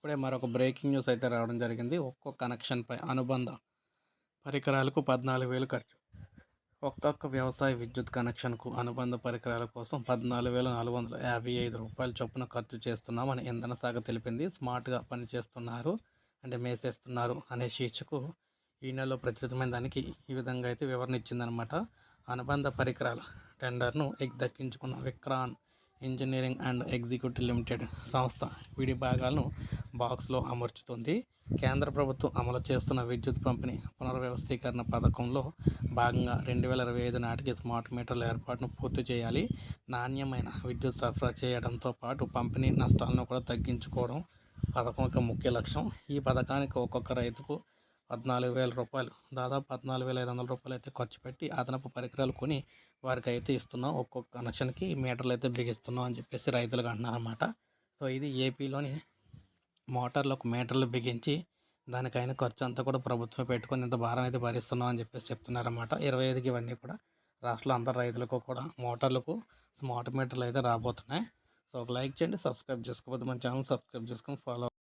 ఇప్పుడే మరొక breaking news అయితే రావడం జరిగింది. ఒక్కో కనెక్షన్పై అనుబంధ పరికరాలకు పద్నాలుగు వేలు ఖర్చు. ఒక్కొక్క వ్యవసాయ విద్యుత్ కనెక్షన్కు అనుబంధ పరికరాల కోసం పద్నాలుగు వేల నాలుగు వందల యాభై ఐదు రూపాయల చొప్పున ఖర్చు చేస్తున్నామని ఇంధన శాఖ తెలిపింది. స్మార్ట్గా పనిచేస్తున్నారు అంటే మేసేస్తున్నారు అనే శీర్షికకు ఈ నెలలో ప్రచురితమైన దానికి ఈ విధంగా అయితే వివరణ ఇచ్చిందనమాట అనుబంధ పరికరాల టెండర్ను ఎగ్ దక్కించుకున్న Vikran engineering and executive limited సంస్థ విడి భాగాలను బాక్స్లో అమర్చుతుంది. కేంద్ర ప్రభుత్వం అమలు చేస్తున్న విద్యుత్ పంపిణీ పునర్వ్యవస్థీకరణ పథకంలో భాగంగా రెండు వేల ఇరవై ఐదు నాటికి స్మార్ట్ మీటర్ల ఏర్పాటును పూర్తి చేయాలి. నాణ్యమైన విద్యుత్ సరఫరా చేయడంతో పాటు పంపిణీ నష్టాలను కూడా తగ్గించుకోవడం పథకం యొక్క ముఖ్య లక్ష్యం. ఈ పథకానికి ఒక్కొక్క రైతుకు పద్నాలుగు వేల రూపాయలు దాదాపు పద్నాలుగు వేల ఐదు వందల రూపాయలు అయితే ఖర్చు పెట్టి అదనపు పరికరాలు కొని వారికి అయితే ఇస్తున్నాం. ఒక్కొక్క కనెక్షన్కి మీటర్లు అయితే బిగిస్తున్నాం అని చెప్పేసి రైతులకు అన్నారన్నమాట సో ఇది ఏపీలోని మోటార్లకు మీటర్లు బిగించి దానికైన ఖర్చు అంతా కూడా ప్రభుత్వం పెట్టుకొని ఇంత భారం అయితే భరిస్తున్నాం అని చెప్పేసి చెప్తున్నారన్నమాట. ఇరవై ఐదుకి ఇవన్నీ కూడా రాష్ట్రంలో అందరు రైతులకు కూడా మోటార్లకు స్మార్ట్ మీటర్లు అయితే రాబోతున్నాయి. సో ఒక లైక్ చేయండి సబ్స్క్రైబ్ చేసుకోకపోతే మన ఛానల్ సబ్స్క్రైబ్ చేసుకొని ఫాలో